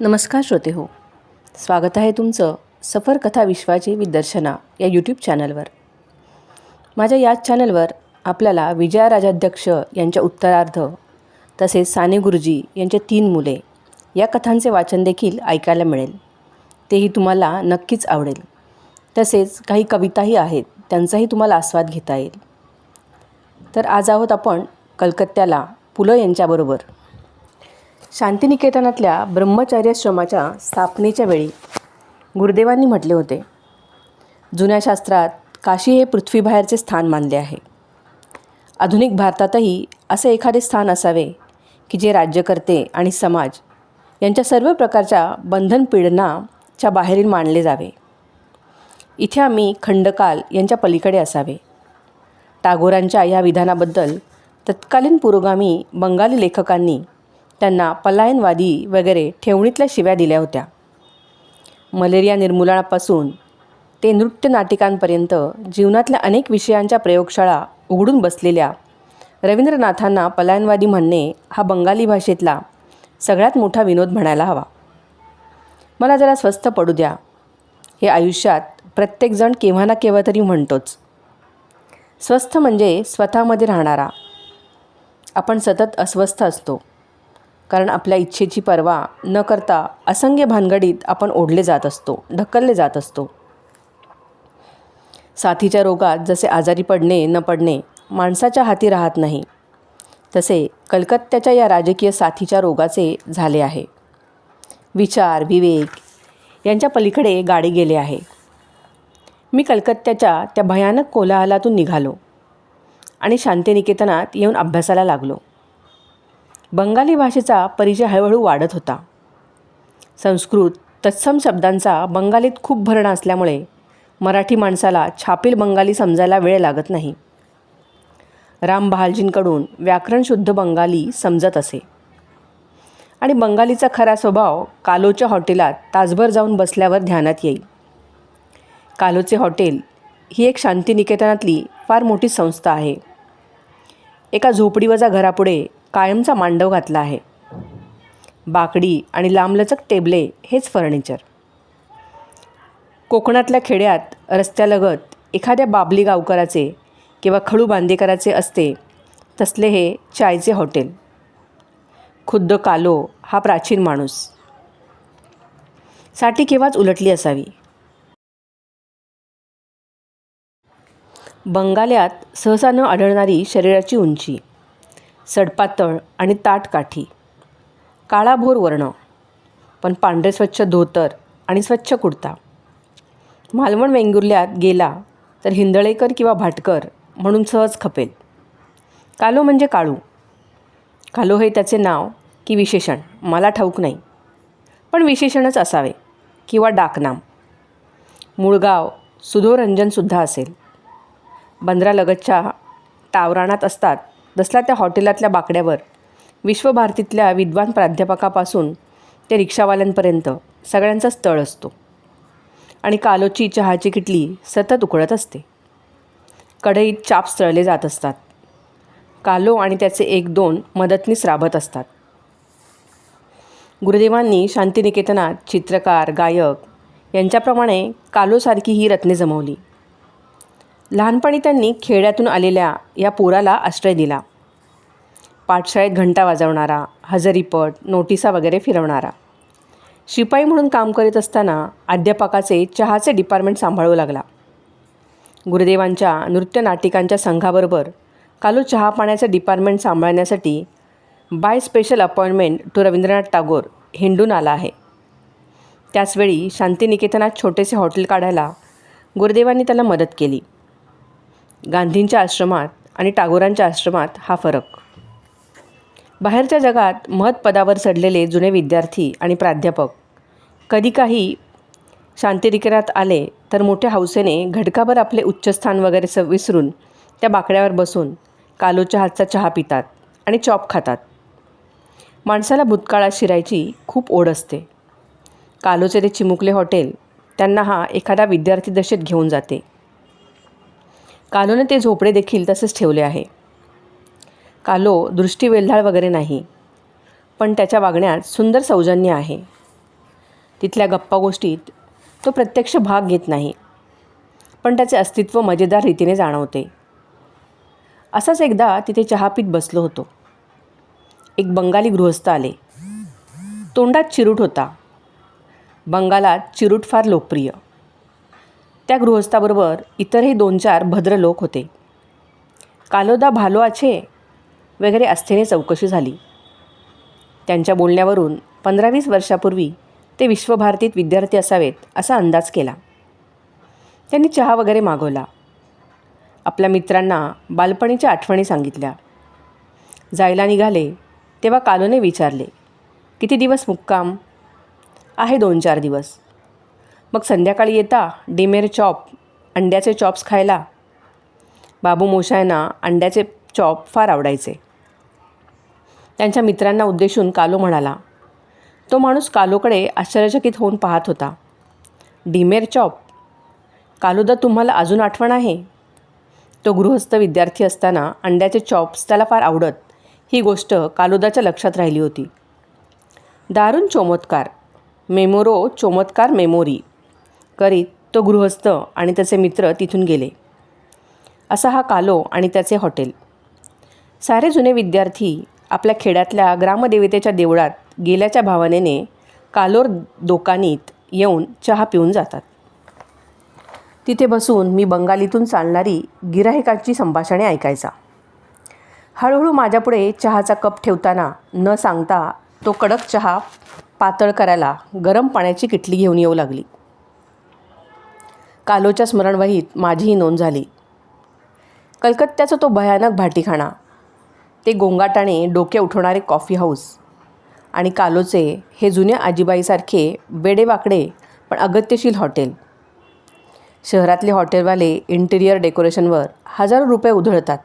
नमस्कार श्रोते हो. स्वागत आहे तुमचं सफर कथा विश्वाची विदर्शना या यूट्यूब चॅनलवर माझ्या याच चॅनलवर आपल्याला विजया राजाध्यक्ष यांच्या उत्तरार्ध तसेच साने गुरुजी यांचे तीन मुले या कथांचे वाचन देखील ऐकायला मिळेल. तेही तुम्हाला नक्कीच आवडेल. तसेच काही कविताही आहेत त्यांचाही तुम्हाला आस्वाद घेता येईल. तर आज आहोत आपण कलकत्त्याला पुलं यांच्याबरोबर. शांतिनिकेतनातल्या ब्रह्मचर्याश्रमाच्या स्थापनेच्या वेळी गुरुदेवांनी म्हटले होते जुन्या शास्त्रात काशी हे पृथ्वीबाहेरचे स्थान मानले आहे. आधुनिक भारतातही असे एखादे स्थान असावे की जे राज्यकर्ते आणि समाज यांच्या सर्व प्रकारच्या बंधन पीडनाच्या बाहेरील मानले जावे. इथे आम्ही खंडकाल यांच्या पलीकडे असावे. टागोरांच्या या विधानाबद्दल तत्कालीन पुरोगामी बंगाली लेखकांनी त्यांना पलायनवादी वगैरे ठेवणीतल्या शिव्या दिल्या होत्या. मलेरिया निर्मूलनापासून ते नृत्य नाटिकांपर्यंत जीवनातल्या अनेक विषयांच्या प्रयोगशाळा उघडून बसलेल्या रवींद्रनाथांना पलायनवादी म्हणणे हा बंगाली भाषेतला सगळ्यात मोठा विनोद म्हणायला हवा. मला जरा स्वस्थ पडू द्या. हे आयुष्यात प्रत्येकजण केव्हा ना केव्हा तरी म्हणतोच. स्वस्थ म्हणजे स्वतःमध्ये राहणारा. आपण सतत अस्वस्थ असतो. कारण आपल्या इच्छेची पर्वा न करता असंख्य भानगडीत आपण ओढले जात असतो ढकलले जात असतो. साथीच्या रोगात जसे आजारी पडणे न पडणे माणसाच्या हाती राहत नाही तसे कलकत्त्याच्या या राजकीय साथीच्या रोगाचे झाले आहे. विचार विवेक यांच्या पलीकडे गाडी गेले आहे. मी कलकत्त्याच्या त्या भयानक कोलाहलातून निघालो आणि शांतिनिकेतनात येऊन अभ्यासाला लागलो. बंगाली भाषेचा परिचय हळूहळू वाढत होता. संस्कृत तत्सम शब्दांचा बंगालीत खूप भरणा असल्यामुळे मराठी माणसाला छापील बंगाली समजायला वेळ लागत नाही. राम बहालजींकडून व्याकरणशुद्ध बंगाली समजत असे. आणि बंगालीचा खरा स्वभाव कालोच्या हॉटेलात तासभर जाऊन बसल्यावर ध्यानात येईल. कालोचे हॉटेल ही एक शांतिनिकेतनातली फार मोठी संस्था आहे. एका झोपडीवजा घरापुढे कायमचा मांडव घातला आहे. बाकडी आणि लांबलचक टेबले हेच फर्निचर. कोकणातल्या खेड्यात रस्त्यालगत एखाद्या बाबली गावकराचे किंवा खडू बांदेकराचे असते तसले हे चायचे हॉटेल. खुद्द कालो हा प्राचीन माणूस. साठी केव्हाच उलटली असावी? बंगाल्यात सहसा न आढळणारी शरीराची उंची. सडपातळ आणि ताट काठी काळाभोर वर्ण पण पांढरे स्वच्छ धोतर आणि स्वच्छ कुडता. मालवण वेंगुर्ल्यात गेला तर हिंदळेकर किंवा भाटकर म्हणून सहज खपेल. कालो म्हणजे काळू. कालो हे त्याचे नाव की विशेषण. मला ठाऊक नाही. पण विशेषणच असावे किंवा डाकनाम. मूळगाव सुधोरंजनसुद्धा असेल. बंदरालगतच्या टावराणात असतात दसला त्या हॉटेलातल्या बाकड्यावर विश्वभारतीतल्या विद्वान प्राध्यापकापासून ते रिक्षावाल्यांपर्यंत सगळ्यांचा स्थळ असतो आणि कालोची चहाची किटली सतत उकळत असते. कढईत चाप्स तळले जात असतात. कालो आणि त्याचे एक दोन मदतनीस राबत असतात. गुरुदेवांनी शांतिनिकेतनात चित्रकार गायक यांच्याप्रमाणे कालोसारखी ही रत्ने जमवली. लहानपणी त्यांनी खेड्यातून आलेल्या या पोराला आश्रय दिला. पाठशाळेत घंटा वाजवणारा हजरीपट नोटिसा वगैरे फिरवणारा. शिपाई म्हणून काम करीत असताना अध्यापकाचे चहाचे डिपार्टमेंट सांभाळू लागला. गुरुदेवांच्या नृत्य नाटिकांच्या संघाबरोबर कालू चहा पाण्याचं डिपार्टमेंट सांभाळण्यासाठी by special appointment to Rabindranath Tagore हिंडून आला आहे. त्याचवेळी शांतिनिकेतनात छोटेसे हॉटेल काढायला गुरुदेवांनी त्याला मदत केली. गांधींच्या आश्रमात आणि टागोरांच्या आश्रमात हा फरक. बाहेरच्या जगात महत्पदावर चढलेले जुने विद्यार्थी आणि प्राध्यापक कधी काही शांतिनिकेतनात आले तर मोठ्या हौसेने घडकाभर आपले उच्चस्थान वगैरे स विसरून त्या बाकड्यावर बसून कालोच्या हातचा चहा पितात आणि चॉप खातात. माणसाला भूतकाळात शिरायची खूप ओढ असते. कालोचे ते चिमुकले हॉटेल त्यांना हा एखादा विद्यार्थी दशेत घेऊन जाते. कालोने ते झोपडे देखील तसेच ठेवले आहे. कालो दृष्टी वेल्हाळ वगैरे नाही पण त्याच्या वागण्यात सुंदर सौजन्य आहे. तिथल्या गप्पा गोष्टीत तो प्रत्यक्ष भाग घेत नाही पण त्याचे अस्तित्व मजेदार रीतीने जाणवते. असाच एकदा तिथे चहा पीत बसलो होतो. एक बंगाली गृहस्थ आले. तोंडात चिरूट होता. बंगालात चिरूट फार लोकप्रिय. त्या गृहस्थाबरोबर इतरही दोन चार भद्र लोक होते. कालोदा भालो आछे वगैरे अस्थेने चौकशी झाली. त्यांच्या बोलण्यावरून पंधरा वीस वर्षापूर्वी ते विश्वभारतीत विद्यार्थी असावेत असा अंदाज केला. त्यांनी चहा वगैरे मागवला. आपल्या मित्रांना बालपणीच्या आठवणी सांगितल्या. जायला निघाले तेव्हा कालोने विचारले किती दिवस मुक्काम? आहे दोन चार दिवस. मग संध्याकाळी येता डिमेर चॉप अंड्याचे चॉप्स खायला. बाबू मोशायना अंड्याचे चॉप फार आवडायचे. त्यांच्या मित्रांना उद्देशून कालो म्हणाला तो माणूस कालोकडे आश्चर्यचकित होऊन पाहत होता. डिमेर चॉप? कालोदा तुम्हाला अजून आठवण आहे? तो गृहस्थ विद्यार्थी असताना अंड्याचे चॉप्स त्याला फार आवडत. ही गोष्ट कालोदाच्या लक्षात राहिली होती. दारुण चोमत्कार. मेमोरो चोमत्कार मेमोरी. करीत तो गृहस्थ आणि त्याचे मित्र तिथून गेले. असा हा कालो आणि त्याचे हॉटेल. सारे जुने विद्यार्थी आपल्या खेड्यातल्या ग्रामदेवतेच्या देवळात गेल्याच्या भावनेने कालोर दोकानीत येऊन चहा पिऊन जातात. तिथे बसून मी बंगालीतून चालणारी गिराहिकांची संभाषणे ऐकायचा. हळूहळू माझ्यापुढे चहाचा कप ठेवताना न सांगता तो कडक चहा पातळ करायला गरम पाण्याची किटली घेऊन येऊ लागली. कालोच्या स्मरणवहीत माझीही नोंद झाली. कलकत्त्याचा तो भयानक भाटीखाणा ते गोंगाटाने डोके उठवणारे कॉफी हाऊस आणि कालोचे हे जुन्या आजीबाईसारखे वेडेवाकडे पण अगत्यशील हॉटेल. शहरातले हॉटेलवाले इंटिरियर डेकोरेशनवर हजारो रुपये उधळतात.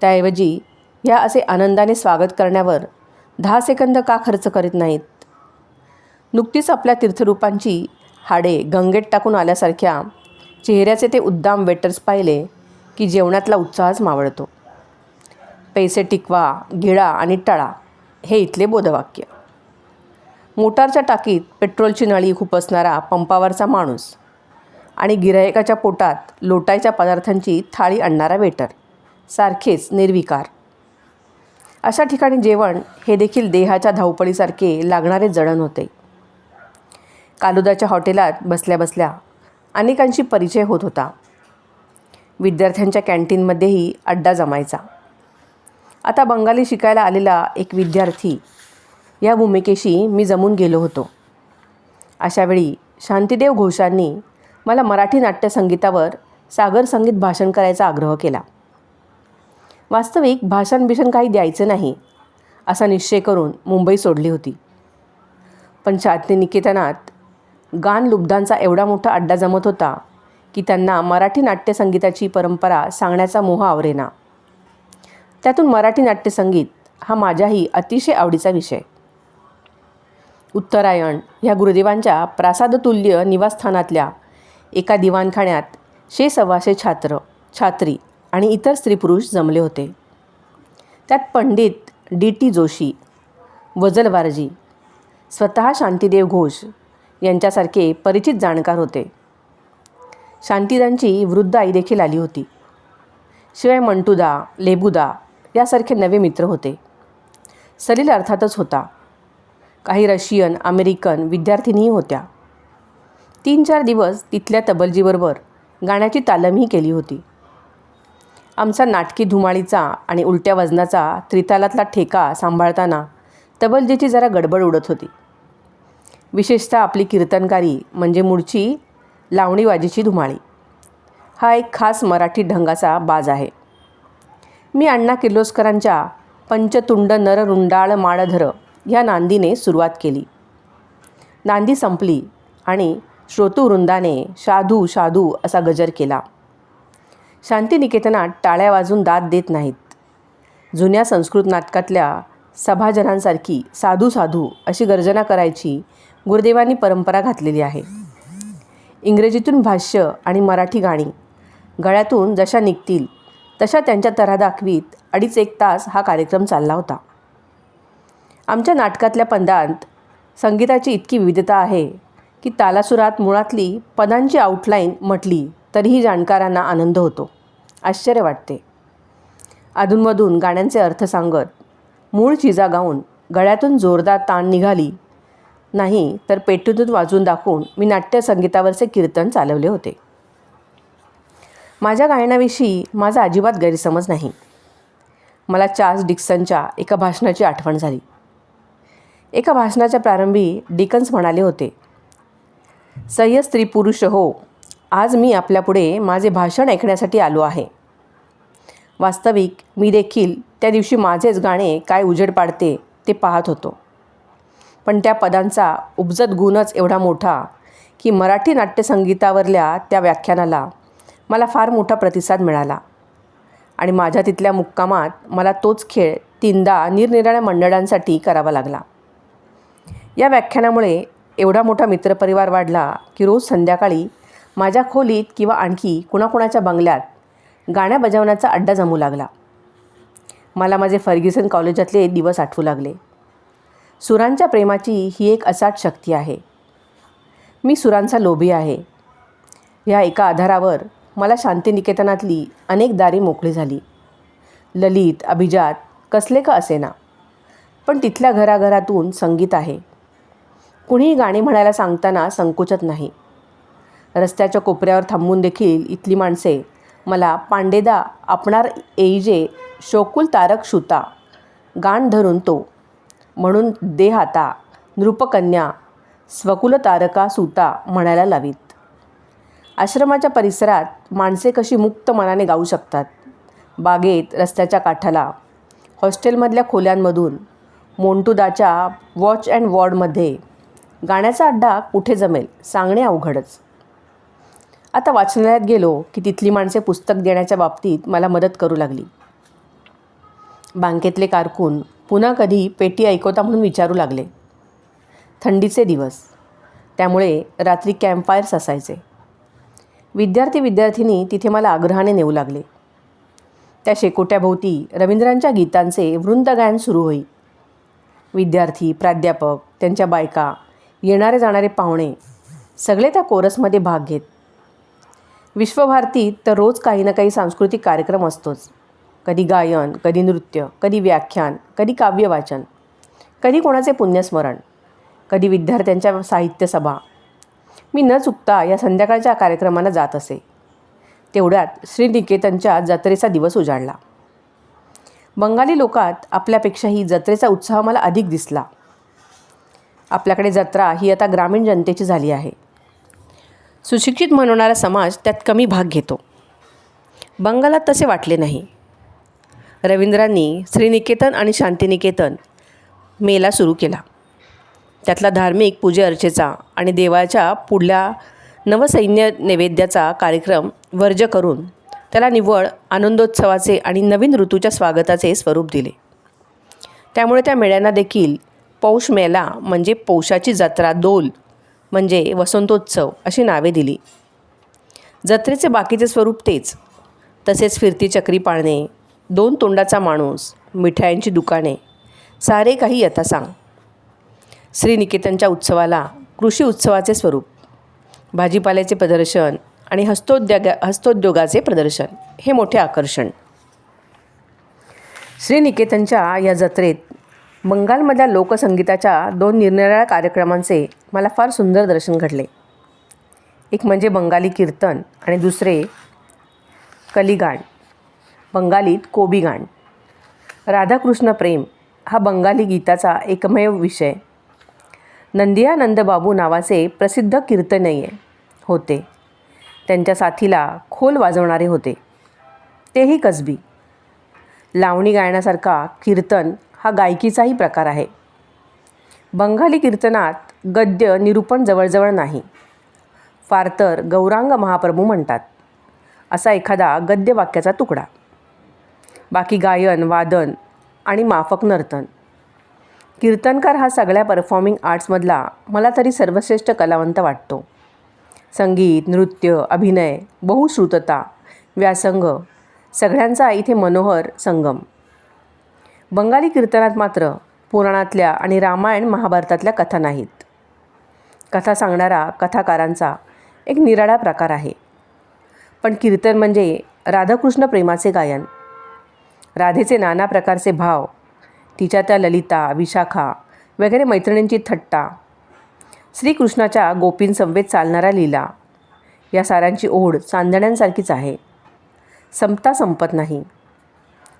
त्याऐवजी ह्या असे आनंदाने स्वागत करण्यावर दहा सेकंद का खर्च करीत नाहीत? नुकतीच आपल्या तीर्थरूपांची हाडे गंगेत टाकून आल्यासारख्या चेहऱ्याचे ते उद्दाम वेटर्स पाहिले की जेवणातला उत्साहच मावळतो. पैसे टिकवा गिळा आणि टळा हे इथले बोधवाक्य. मोटारच्या टाकीत पेट्रोलची नळी खुपसणारा पंपावरचा माणूस आणि गिरायकाच्या पोटात लोटायच्या पदार्थांची थाळी आणणारा वेटर सारखेच निर्विकार. अशा ठिकाणी जेवण हे देखील देहाच्या धावपळीसारखे लागणारे जडण होते. कालुदाच्या हॉटेलात बसल्या बसल्या अनेकांशी परिचय होत होता. विद्यार्थ्यांच्या कॅन्टीनमध्येही अड्डा जमायचा. आता बंगाली शिकायला आलेला एक विद्यार्थी या भूमिकेशी मी जमून गेलो होतो. अशावेळी शांतीदेव घोषांनी मला मराठी नाट्यसंगीतावर सागर संगीत भाषण करायचा आग्रह केला. वास्तविक भाषण बिषण काही द्यायचं नाही असा निश्चय करून मुंबई सोडली होती. पण शांतिनिकेतनात गान लुब्धांचा एवढा मोठा अड्डा जमत होता की त्यांना मराठी नाट्यसंगीताची परंपरा सांगण्याचा मोह आवरेना. त्यातून मराठी नाट्यसंगीत हा माझ्याही अतिशय आवडीचा विषय. उत्तरायण ह्या गुरुदेवांच्या प्रासादतुल्य निवासस्थानातल्या एका दिवाणखाण्यात शे सव्वाशे छात्र छात्री आणि इतर स्त्री पुरुष जमले होते. त्यात पंडित डी टी जोशी वजलवारजी स्वतः शांतीदेव घोष यांच्यासारखे परिचित जाणकार होते. शांतीदांची वृद्ध आई देखील आली होती. शिवाय मंटुदा लेबुदा यासारखे नवे मित्र होते. सलील अर्थातच होता. काही रशियन अमेरिकन विद्यार्थिनीही होत्या. तीन चार दिवस तिथल्या तबलजीबरोबर गाण्याची तालमही केली होती. आमचा नाटकी धुमाळीचा आणि उलट्या वजनाचा त्रितालातला ठेका सांभाळताना तबलजीची जरा गडबड उडत होती. विशेषतः आपली कीर्तनकारी म्हणजे मूळची लावणीवाजीची धुमाळी. हा एक खास मराठी ढंगाचा बाज आहे. मी अण्णा किर्लोस्करांच्या पंचतुंड नररुंडाळ माळधर ह्या नांदीने सुरुवात केली. नांदी संपली आणि श्रोतुवृंदाने शाधू शाधू असा गजर केला. शांतिनिकेतनात टाळ्या वाजून दाद देत नाहीत. जुन्या संस्कृत नाटकातल्या सभाजनांसारखी साधू साधू अशी गर्जना करायची गुरुदेवांनी परंपरा घातलेली आहे. इंग्रजीतून भाष्य आणि मराठी गाणी. गळ्यातून जशा निघतील तशा त्यांच्या तऱ्हा दाखवीत अडीच एक तास हा कार्यक्रम चालला होता. आमच्या नाटकातल्या पंदांत संगीताची इतकी विविधता आहे की तालासुरात मुळातली पदांची आउटलाईन म्हटली तरीही जाणकारांना आनंद होतो. आश्चर्य वाटते. अधूनमधून गाण्यांचे अर्थ सांगत मूळ चिजा गाऊन गळ्यातून जोरदार ताण निघाली नाही तर पेटूदूत वाजून दाखवून मी नाट्यसंगीतावरचे कीर्तन चालवले होते. माझ्या गायनाविषयी माझा अजिबात गैरसमज नाही. मला चार्ल्स डिक्सनच्या एका भाषणाची आठवण झाली. एका भाषणाच्या प्रारंभी डिकन्स म्हणाले होते सह्य स्त्री पुरुष हो आज मी आपल्यापुढे माझे भाषण ऐकण्यासाठी आलो आहे. वास्तविक मी देखील त्या दिवशी माझेच गाणे काय उजेड पाडते ते पाहत होतो. पण त्या पदांचा उपजत गुणच एवढा मोठा की मराठी नाट्यसंगीतावरल्या त्या व्याख्यानाला मला फार मोठा प्रतिसाद मिळाला. आणि माझ्या तिथल्या मुक्कामात मला तोच खेळ तीनदा निरनिराळ्या मंडळांसाठी करावा लागला. या व्याख्यानामुळे एवढा मोठा मित्रपरिवार वाढला की रोज संध्याकाळी माझ्या खोलीत किंवा आणखी कुणाकुणाच्या बंगल्यात गाण्या बजावण्याचा अड्डा जमू लागला. मला माझे फर्ग्युसन कॉलेजातले दिवस आठवू लागले. सुरांच्या प्रेमाची ही एक असाट शक्ती आहे. मी सुरांचा लोभी आहे. ह्या एका आधारावर मला शांतिनिकेतनातली अनेक दारी मोकळी झाली. ललित अभिजात कसले का असेना पण तिथल्या घराघरातून संगीत आहे. कुणीही गाणी म्हणायला सांगताना संकोचत नाही. रस्त्याच्या कोपऱ्यावर थांबून देखील इथली माणसे मला पांडेदा आपणार एईजे शोकुल तारक शुता गाण धरून तो म्हणून देहाता नृपकन्या स्वकुल तारका सुता म्हणायला लावीत. आश्रमाच्या परिसरात माणसे कशी मुक्त मनाने गाऊ शकतात? बागेत रस्त्याच्या काठाला हॉस्टेलमधल्या खोल्यांमधून मोंटुदाच्या वॉच अँड वॉर्डमध्ये. गाण्याचा अड्डा कुठे जमेल सांगणे अवघडच. आता वाचनालयात गेलो की तिथली माणसे पुस्तक देण्याच्या बाबतीत मला मदत करू लागली. बँकेतले कारकून पुन्हा कधी पेटी ऐकवता म्हणून विचारू लागले. थंडीचे दिवस. त्यामुळे रात्री कॅम्पफायर्स असायचे. विद्यार्थी विद्यार्थिनी तिथे मला आग्रहाने नेऊ लागले. त्या शेकोट्याभोवती रवींद्रांच्या गीतांचे वृंदगायन सुरू होई. विद्यार्थी प्राध्यापक त्यांच्या बायका येणारे जाणारे पाहुणे सगळे त्या कोरसमध्ये भाग घेत. विश्वभारतीत तर रोज काही ना काही सांस्कृतिक कार्यक्रम असतोच. कधी गायन कधी नृत्य कधी व्याख्यान कधी काव्यवाचन कधी कोणाचे पुण्यस्मरण कधी विद्यार्थ्यांच्या साहित्यसभा. मी न चुकता या संध्याकाळच्या कार्यक्रमाला जात असे. तेवढ्यात श्रीनिकेतनच्या जत्रेचा दिवस उजाडला. बंगाली लोकात आपल्यापेक्षाही जत्रेचा उत्साह मला अधिक दिसला. आपल्याकडे जत्रा ही आता ग्रामीण जनतेची झाली आहे. सुशिक्षित म्हणवणारा समाज त्यात कमी भाग घेतो. बंगालात तसे वाटले नाही. रवींद्रांनी श्रीनिकेतन आणि शांतिनिकेतन मेला सुरू केला. त्यातला धार्मिक पूजे अर्चेचा आणि देवाच्या पुढल्या नवसैन्य नैवेद्याचा कार्यक्रम वर्ज करून त्याला निव्वळ आनंदोत्सवाचे आणि नवीन ऋतूच्या स्वागताचे स्वरूप दिले. त्यामुळे त्या मेळ्यांना देखील पौष मेला म्हणजे पौषाची जत्रा दोल म्हणजे वसंतोत्सव अशी नावे दिली. जत्रेचे बाकीचे स्वरूप तेच. तसेच फिरती चक्री पाळणे दोन तोंडाचा माणूस मिठायांची दुकाने. सारे काही यथासांग श्रीनिकेतनच्या उत्सवाला कृषी उत्सवाचे स्वरूप भाजीपाल्याचे प्रदर्शन आणि हस्तोद्योगा हस्तोद्योगाचे प्रदर्शन. हे मोठे आकर्षण. श्रीनिकेतनच्या या जत्रेत बंगालमधल्या लोकसंगीताच्या दोन निरनिराळ्या कार्यक्रमांचे मला फार सुंदर दर्शन घडले. एक म्हणजे बंगाली कीर्तन आणि दुसरे कलिगाण बंगालीत कोबीगाण राधाकृष्ण प्रेम हा बंगाली गीताचा एकमेव विषय. नंदियानंद बाबू नावाचे प्रसिद्ध कीर्तनीय होते. त्यांच्या साथीला खोल वाजवणारे होते. तेही कसबी. लावणी गायनासारखा कीर्तन हा गायकीचाही प्रकार आहे. बंगाली कीर्तनात गद्य निरूपण जवळजवळ नाही. फार तर गौरांग महाप्रभू म्हणतात. असा एखादा गद्य वाक्याचा तुकडा. बाकी गायन वादन आणि माफक नर्तन. कीर्तनकार हा सगळ्या परफॉर्मिंग आर्ट्समधला मला तरी सर्वश्रेष्ठ कलावंत वाटतो. संगीत नृत्य अभिनय बहुश्रुतता व्यासंग सगळ्यांचा इथे मनोहर संगम. बंगाली कीर्तनात मात्र पुराणातल्या आणि रामायण महाभारतातल्या कथा नाहीत. कथा सांगणारा कथाकारांचा एक निराळा प्रकार आहे. पण कीर्तन म्हणजे राधाकृष्ण प्रेमाचे गायन. राधेचे नाना प्रकारचे भाव तिच्या त्या ललिता विशाखा वगैरे मैत्रिणींची थट्टा श्रीकृष्णाच्या गोपींसमवेत चालणारा लीला या साऱ्यांची ओढ चांदण्यांसारखीच आहे. संपता संपत नाही.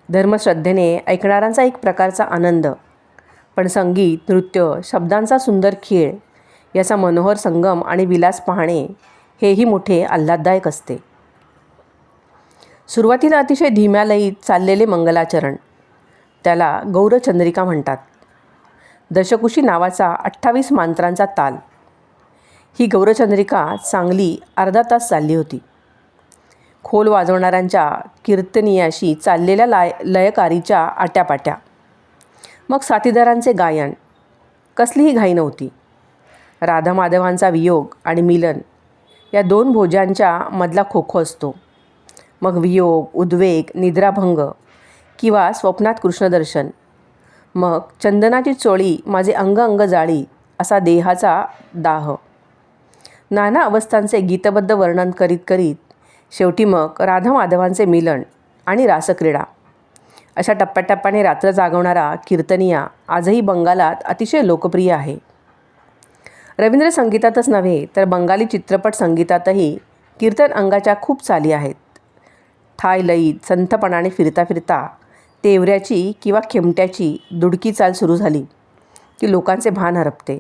धर्मश्रद्धेने ऐकणाऱ्यांचा एक प्रकारचा आनंद पण संगीत नृत्य शब्दांचा सुंदर खेळ याचा मनोहर संगम आणि विलास पाहणे हेही मोठे आल्हाददायक असते. सुरुवातीला अतिशय धीम्या लयीत चाललेले मंगलाचरण. त्याला गौरचंद्रिका म्हणतात. दशकुशी नावाचा अठ्ठावीस मांत्रांचा ताल. ही गौरचंद्रिका चांगली अर्धा तास चालली होती. खोल वाजवणाऱ्यांच्या कीर्तनीयाशी चाललेल्या लाय लयकारीच्या आट्यापाट्या. मग साथीदारांचे गायन. कसलीही घाई नव्हती. राधा माधवांचा वियोग आणि मिलन या दोन भोजांच्या मधला खोखो असतो. मग वियोग उद्वेग निद्राभंग किंवा स्वप्नात कृष्णदर्शन. मग चंदनाची चोळी माझे अंग अंग जाळी असा देहाचा दाह. नाना अवस्थांचे गीतबद्ध वर्णन करीत करीत शेवटी मग राधा माधवांचे मिलन आणि रासक्रीडा. अशा टप्प्याटप्प्याने रात्र जागवणारा कीर्तनिया आजही बंगालात अतिशय लोकप्रिय आहे. रवींद्र संगीतातच नव्हे तर बंगाली चित्रपट संगीतातही कीर्तन अंगाच्या खूप चाली आहेत. थाय लयीत संथपणाने फिरता फिरता तेवऱ्याची किंवा खेमट्याची दुडकी चाल सुरू झाली की लोकांचे भान हरपते.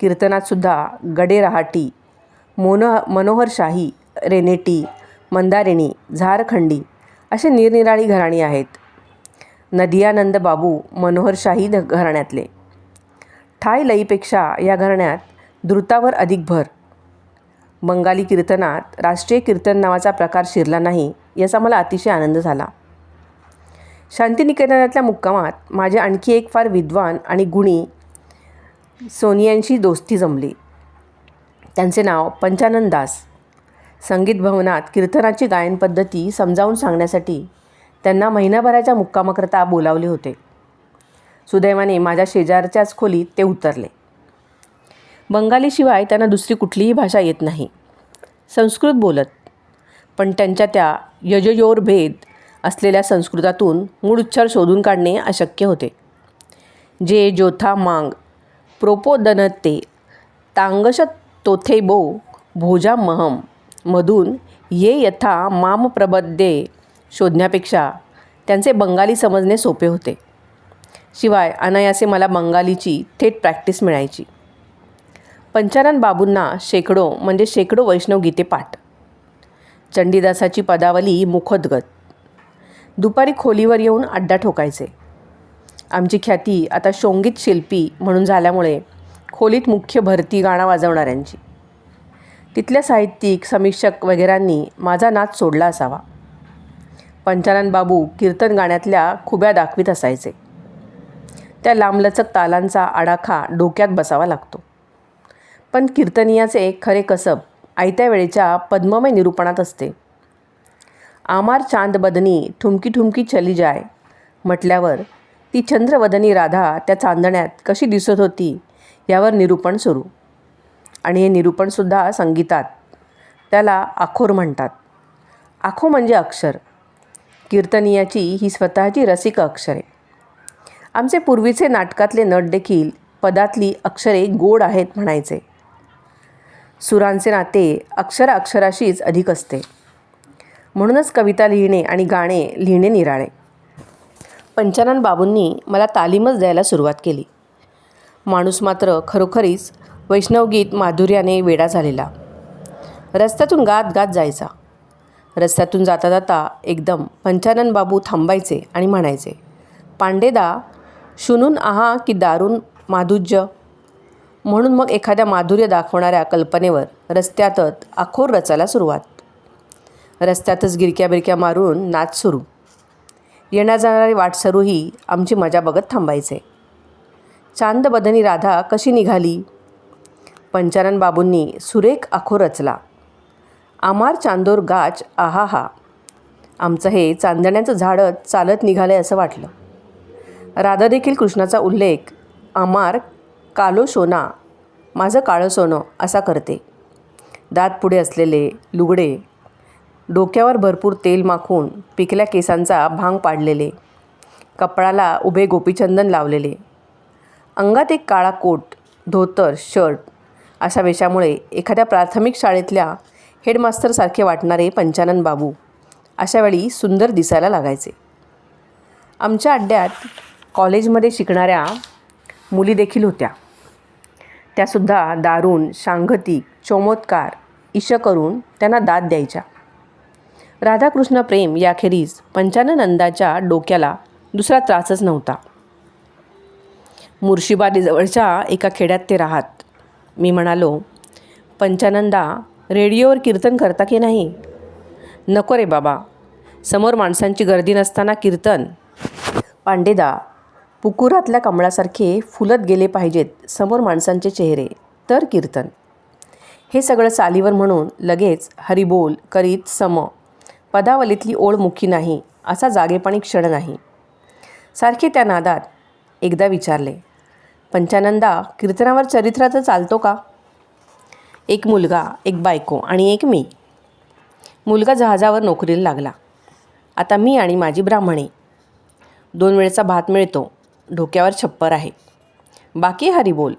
कीर्तनातसुद्धा गडे रहाटी मोनो मनोहरशाही रेनेटी मंदारिणी झारखंडी असे निरनिराळी घराणी आहेत. नदियानंद बाबू मनोहरशाही ध घराण्यातले. ठाय लईपेक्षा या घराण्यात द्रुतावर अधिक भर बंगाली कीर्तनात राष्ट्रीय कीर्तन नावाचा प्रकार शिरला नाही याचा मला अतिशय आनंद झाला. शांतिनिकेतनातल्या मुक्कामात माझे आणखी एक फार विद्वान आणि गुणी सोनियांशी दोस्ती जमली. त्यांचे नाव पंचानंद दास. संगीत भवनात कीर्तनाची गायन पद्धती समजावून सांगण्यासाठी त्यांना महिनाभराच्या मुक्कामाकरता बोलावले होते. सुदैवाने माझ्या शेजारच्याच खोलीत ते उतरले. बंगालीशिवाय त्यांना दुसरी कुठलीही भाषा येत नाही. संस्कृत बोलत. पण त्यांच्या त्या यजयोर भेद असलेल्या संस्कृतातून मूळ उच्चार शोधून काढणे अशक्य होते. जे जोथा मांग प्रोपोदनते तांगश तोथे बो भोजा महम मधून ये यथा माम प्रबद्धे शोधण्यापेक्षा त्यांचे बंगाली समजणे सोपे होते. शिवाय अनायासे मला बंगालीची थेट प्रॅक्टिस मिळायची. पंचानन बाबूंना शेकडो म्हणजे शेकडो वैष्णव गीते पाठ. चंडीदासाची पदावली मुखोद्गत. दुपारी खोलीवर येऊन अड्डा ठोकायचे. आमची ख्याती आता शोंगीत शिल्पी म्हणून झाल्यामुळे खोलीत मुख्य भरती गाणं वाजवणाऱ्यांची. तिथल्या साहित्यिक समीक्षक वगैरेंनी माझा नाच सोडला असावा. पंचानन बाबू कीर्तन गाण्यातल्या खुब्या दाखवीत असायचे. त्या लांबलचक तालांचा आडाखा डोक्यात बसावा लागतो. पण कीर्तनियाचे खरे कसब आयत्या वेळेच्या पद्ममय निरूपणात असते. आमार चांद बदनी ठुमकी ठुमकी चली जाय. म्हटल्यावर ती चंद्रवदनी राधा त्या चांदण्यात कशी दिसत होती यावर निरूपण सुरू. आणि हे निरूपणसुद्धा संगीतात. त्याला आखोर म्हणतात. आखो म्हणजे अक्षर. कीर्तनियाची ही स्वतःची रसिक अक्षरे. आमचे पूर्वीचे नाटकातले नट देखील पदातली अक्षरे गोड आहेत म्हणायचे. सुरांचे नाते अक्षर अक्षराशीच अधिक असते. म्हणूनच कविता लिहिणे आणि गाणे लिहिणे निराळे. पंचानन बाबूंनी मला तालीमच द्यायला सुरुवात केली. माणूस मात्र खरोखरीच वैष्णवगीत माधुर्याने वेडा झालेला. रस्त्यातून गात गात जायचा. रस्त्यातून जाता जाता एकदम पंचानन बाबू थांबायचे आणि म्हणायचे पांडेदा शुनून आहा की दारून माधुज्य म्हणून मग एखाद्या माधुर्य दाखवणाऱ्या कल्पनेवर रस्त्यातच आखोर रचायला सुरुवात. रस्त्यातच गिरक्या बिरक्या मारून नाच सुरू. येण्या जाणारे वाटसरूही आमची मजा बघत थांबायचे. चांदबदनी राधा कशी निघाली? पंचानन बाबूंनी सुरेख आखो रचला. आमार चांदोर गाच आहा हा आमचं हे चांदण्याचं झाडच चालत निघालं आहे असं वाटलं. राधा देखील कृष्णाचा उल्लेख आमार कालो सोना माझं काळं सोनं असा करते. दात पुढे असलेले लुगडे डोक्यावर भरपूर तेल माखून पिकल्या केसांचा भांग पाडलेले कपडाला उभे गोपीचंदन लावलेले. अंगात एक काळा कोट धोतर शर्ट अशा वेशामुळे एखाद्या प्राथमिक शाळेतल्या हेडमास्तरसारखे वाटणारे पंचानन बाबू अशावेळी सुंदर दिसायला लागायचे. आमच्या अड्ड्यात कॉलेजमध्ये शिकणाऱ्या मुली देखील होत्या. त्यासुद्धा दारूण सांगतिक चमत्कार इश करून त्यांना दाद द्यायच्या. राधाकृष्ण प्रेम याखेरीज पंचाननंदाच्या डोक्याला दुसरा त्रासच नव्हता. मुर्शिबादेजवळच्या एका खेड्यात ते राहत. मी म्हणालो पंचानंदा रेडिओवर कीर्तन करता की नाही? नको रे बाबा. समोर माणसांची गर्दी नसताना कीर्तन. पांडेदा पुकुरातल्या कमळासारखे फुलत गेले पाहिजेत समोर माणसांचे चेहरे. तर कीर्तन. हे सगळं चालीवर म्हणून लगेच हरिबोल करीत सम. पदावलीतली ओळ मुखी नाही असा जागेपणी क्षण नाही. सारखे त्या नादात एकदा विचारले पंचानंदा कीर्तनावर चरित्राचं चालतो का? एक मुलगा एक बायको आणि एक मी. मुलगा जहाजावर नोकरीला लागला. आता मी आणि माझी ब्राह्मणी. दोन वेळेचा भात मिळतो. डोक्यावर छप्पर आहे. बाकी हरिबोल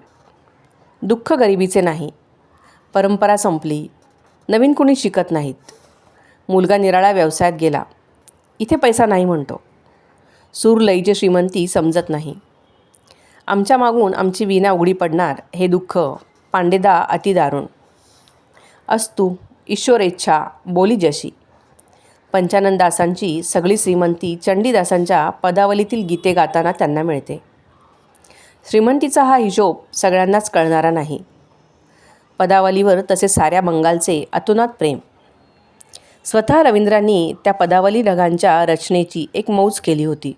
दुःख गरिबीचे नाही. परंपरा संपली. नवीन कुणी शिकत नाहीत. मुलगा निराळा व्यवसायात गेला. इथे पैसा नाही म्हणतो. सूर लईचे श्रीमंती समजत नाही. आमच्या मागून आमची विना उघडी पडणार हे दुःख पांडेदा अतिदारुण. अस्तु ईश्वरेच्छा बोली जशी. पंचानंदासांची सगळी श्रीमंती चंडीदासांच्या पदावलीतील गीते गाताना त्यांना मिळते. श्रीमंतीचा हा हिशोब सगळ्यांनाच कळणारा नाही. पदावलीवर तसे साऱ्या बंगालचे अतुनात प्रेम. स्वतः रवींद्रांनी त्या पदावली रगांच्या रचनेची एक मौज केली होती.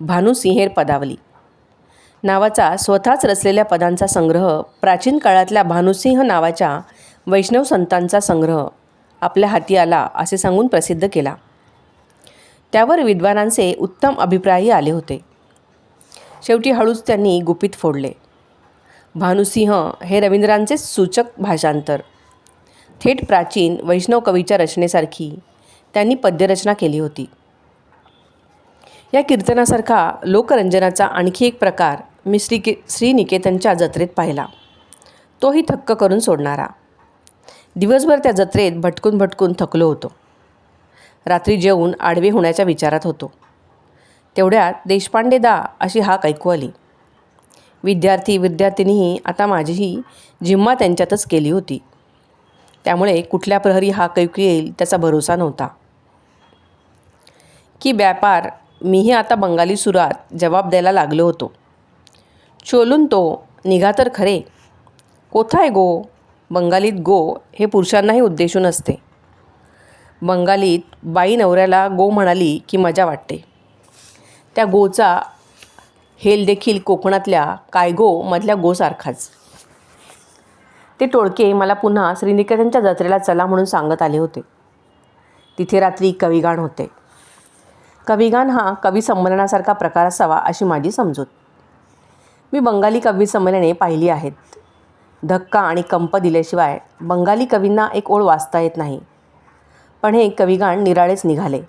भानुसिंहेर पदावली. नावाचा स्वतःच रचलेल्या पदांचा संग्रह प्राचीन काळातल्या भानुसिंह नावाच्या वैष्णव संतांचा संग्रह आपल्या हाती आला असे सांगून प्रसिद्ध केला. त्यावर विद्वानांचे उत्तम अभिप्रायही आले होते. शेवटी हळूच त्यांनी गुपित फोडले. भानुसिंह हे रवींद्रांचे सूचक भाषांतर. थेट प्राचीन वैष्णव कवीच्या रचनेसारखी त्यांनी पद्यरचना केली होती. या कीर्तनासारखा लोकरंजनाचा आणखी एक प्रकार मी श्री श्रीनिकेतनच्या जत्रेत पाहिला. तोही थक्क करून सोडणारा. दिवसभर त्या जत्रेत भटकून भटकून थकलो होतो. रात्री जेवून आडवे होण्याच्या विचारात होतो. तेवढ्यात देशपांडे दा अशी हाक ऐकू आली. विद्यार्थी विद्यार्थिनीही आता माझीही जिम्मा त्यांच्यातच केली होती. त्यामुळे कुठल्या प्रहरी हाक ऐकू येईल त्याचा भरोसा नव्हता. की व्यापार मीही आता बंगाली सुरात जबाब द्यायला लागलो होतो. चोलून तो निघा तर खरे. कोथाय गो? बंगालीत गो हे पुरुषांनाही उद्देशून असते. बंगालीत बाई नवऱ्याला गो म्हणाली की मजा वाटते. त्या गोचा हेल देखील कोकणातल्या कायगो मधल्या गोसारखाच ते टोळके मला पुन्हा श्रीनिकेतनच्या जत्रेला चला म्हणून सांगत आले होते. तिथे रात्री कविगाण होते. कविगान हा कवी संमेलनासारखा प्रकार असावा अशी माझी समजूत. मी बंगाली कवी संमेलने पाहिली आहेत. धक्का आणि कंप दिल्याशिवाय बंगाली कवींना एक ओळ वाचता येत नाही. पण हे कविगाण निराळेच निघाले.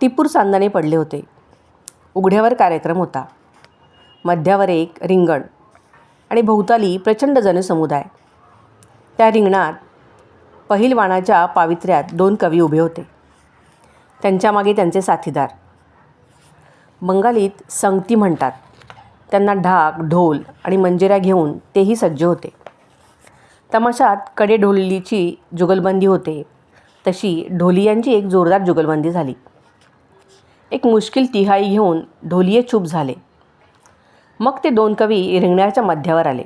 टिपूर सांदाने पडले होते. उघड्यावर कार्यक्रम होता. मध्यावर एक रिंगण आणि भोवताली प्रचंड जनसमुदाय. त्या रिंगणात पहिलवाणाच्या पावित्र्यात दोन कवी उभे होते. त्यांच्यामागे त्यांचे साथीदार. बंगालीत संगती म्हणतात. त्यांना ढाक ढोल आणि मंजिऱ्या घेऊन तेही सज्ज होते. तमाशात कडे ढोलीची जुगलबंदी होते. तशी ढोलियांची एक जोरदार जुगलबंदी झाली. एक मुश्किल तिहाई घेऊन ढोलिये चूप झाले. मग ते दोन कवी रिंगण्याच्या मध्यावर आले.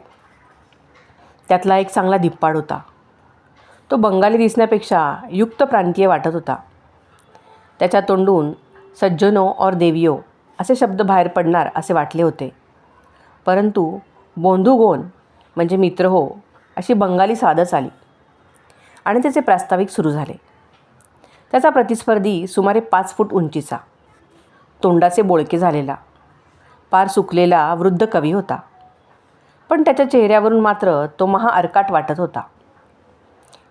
त्यातला एक चांगला धिप्पाड होता. तो बंगाली दिसण्यापेक्षा युक्त प्रांतीय वाटत होता. त्याच्या तोंडून सज्जनो और देवियो असे शब्द बाहेर पडणार असे वाटले होते. परंतु बोंधुगोन म्हणजे मित्र हो अशी बंगाली साधच आली. आणि त्याचे प्रास्ताविक सुरू झाले. त्याचा प्रतिस्पर्धी सुमारे पाच फूट उंचीचा. तोंडाचे बोळके झालेला. पार सुकलेला वृद्ध कवी होता. पण त्याच्या चेहऱ्यावरून मात्र तो महा अर्काट वाटत होता.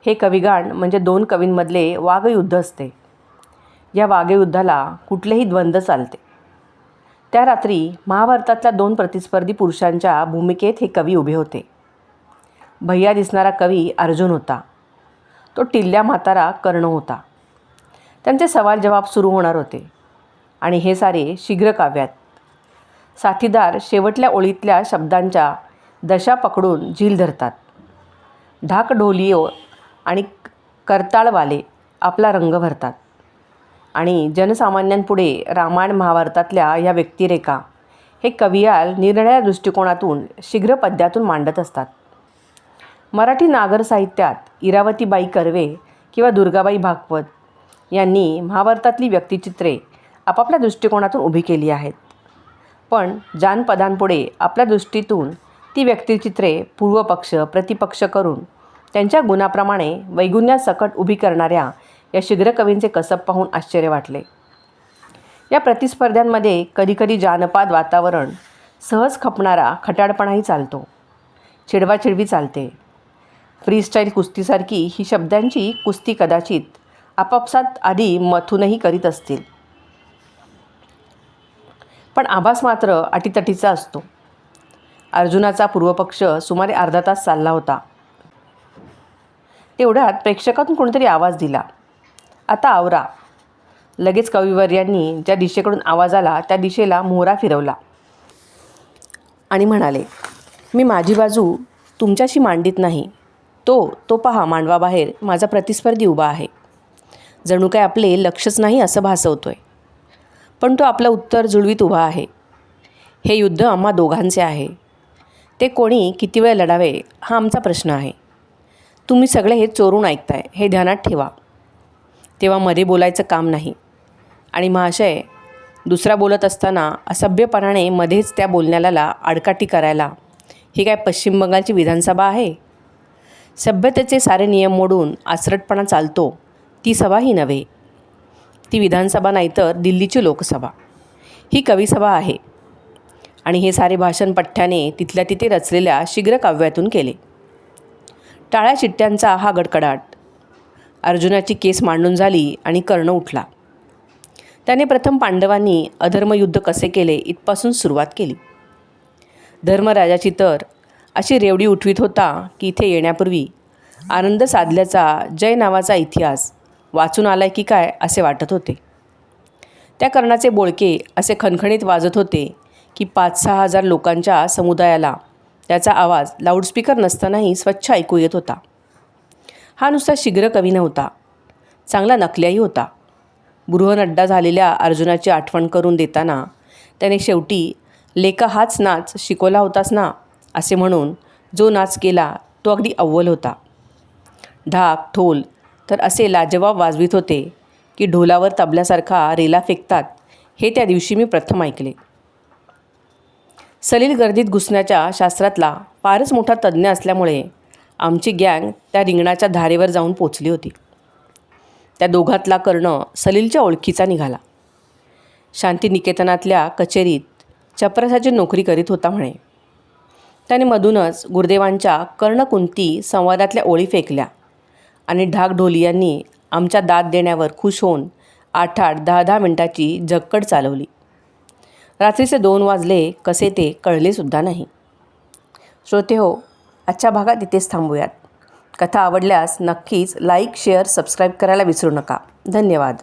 हे कविगाण म्हणजे दोन कवींमधले वागयुद्ध असते. या वागयुद्धाला कुठलेही द्वंद्व चालते. त्या रात्री महाभारतातल्या दोन प्रतिस्पर्धी पुरुषांच्या भूमिकेत हे कवी उभे होते. भैया दिसणारा कवी अर्जुन होता. तो टिल्ल्या म्हातारा कर्ण होता. त्यांचे सवाल जवाब सुरू होणार होते. आणि हे सारे शीघ्र काव्यात. साथीदार शेवटल्या ओळीतल्या शब्दांच्या दशा पकडून झील धरतात. ढाक ढोलिओ आणि करताळवाले आपला रंग भरतात. आणि जनसामान्यांपुढे रामायण महाभारतातल्या या व्यक्तिरेखा हे कवियाल निरनिळ्या दृष्टिकोनातून शीघ्र पद्यातून मांडत असतात. मराठी नागर साहित्यात इरावतीबाई कर्वे किंवा दुर्गाबाई भागवत यांनी महाभारतातली व्यक्तिचित्रे आपापल्या दृष्टिकोनातून उभी केली आहेत. पण जानपदांपुढे आपल्या दृष्टीतून ती व्यक्तिचित्रे पूर्वपक्ष प्रतिपक्ष करून त्यांच्या गुणाप्रमाणे वैगुण्यासकट उभी करणाऱ्या या शीघ्र कवींचे कसब पाहून आश्चर्य वाटले. या प्रतिस्पर्ध्यांमध्ये कधीकधी जानपाद वातावरण सहज खपणारा खटाडपणाही चालतो. चिडवाचिडवी चालते. फ्रीस्टाईल कुस्तीसारखी ही शब्दांची कुस्ती कदाचित आपापसात आधी मथूनही करीत असतील. पण आभास मात्र अटीतटीचा असतो. अर्जुनाचा पूर्वपक्ष सुमारे अर्धा तास चालला होता. तेवढ्यात प्रेक्षकातून कोणीतरी आवाज दिला. आता आवरा. लगेच कविवर्यांनी ज्या दिशेकडून आवाज आला त्या दिशेला मोहरा फिरवला. आणि म्हणाले मी माझी बाजू तुमच्याशी मांडीत नाही. तो तो पहा मांडवाबाहेर माझा प्रतिस्पर्धी उभा आहे. जणू काय आपले लक्षच नाही असं भासवतोय. पण तो आपलं उत्तर जुळवीत उभा आहे. हे युद्ध आम्हा दोघांचे आहे. ते कोणी किती वेळ लढावे हा आमचा प्रश्न आहे. तुम्ही सगळे हे चोरून ऐकताय हे ध्यानात ठेवा. तेव्हा मध्ये बोलायचं काम नाही. आणि महाशय दुसरा बोलत असताना असभ्यपणाने मध्येच त्या बोलण्याला आडकाठी करायला. ही काय पश्चिम बंगालची विधानसभा आहे? सभ्यतेचे सारे नियम मोडून आसरटपणा चालतो ती सभा ही नव्हे. ती विधानसभा नाही तर दिल्लीची लोकसभा. ही कविसभा आहे. आणि हे सारे भाषण पठ्ठ्याने तिथल्या तिथे रचलेल्या शीघ्र काव्यातून केले. टाळ्या चिट्ट्यांचा हा गडकडाट. अर्जुनाची केस मांडून झाली आणि कर्ण उठला. त्याने प्रथम पांडवांनी अधर्मयुद्ध कसे केले इथपासून सुरुवात केली. धर्मराजाची तर अशी रेवडी उठवीत होता की इथे येण्यापूर्वी आनंद साधल्याचा जय नावाचा इतिहास वाचून आलाय की काय असे वाटत होते. त्या कर्णाचे बोळके असे खणखणीत वाजत होते की पाच सहा हजार लोकांच्या समुदायाला त्याचा आवाज लाऊडस्पीकर नसतानाही स्वच्छ ऐकू येत होता. हा नुसता शीघ्र कवी नव्हता. चांगला नकल्याही होता. बृहनड्डा झालेल्या अर्जुनाची आठवण करून देताना त्याने शेवटी लेखा हाच नाच शिकवला होतास ना? असे म्हणून जो नाच केला तो अगदी अव्वल होता. ढाक ढोल तर असे लाजवाब वाजवीत होते की ढोलावर तबल्यासारखा रेला फेकतात हे त्या दिवशी मी प्रथम ऐकले. सलील गर्दीत घुसण्याच्या शास्त्रातला फारच मोठा तज्ज्ञ असल्यामुळे आमची गँग त्या रिंगणाच्या धारेवर जाऊन पोचली होती. त्या दोघातला कर्ण सलीलच्या ओळखीचा निघाला. शांतिनिकेतनातल्या कचेरीत चपरासाची नोकरी करीत होता म्हणे. त्याने मधूनच गुरुदेवांच्या कर्णकुंती संवादातल्या ओळी फेकल्या आणि ढाकढोली यांनी आमच्या दाद देण्यावर खुश होऊन आठ आठ दहा दहा मिनटाची झक्कड चालवली. रात्रीचे दोन वाजले कसे ते कळलेसुद्धा नाही. श्रोते हो आजच्या भागात इथेच थांबूयात. कथा आवडल्यास नक्कीच लाईक शेअर सबस्क्राईब करायला विसरू नका. धन्यवाद.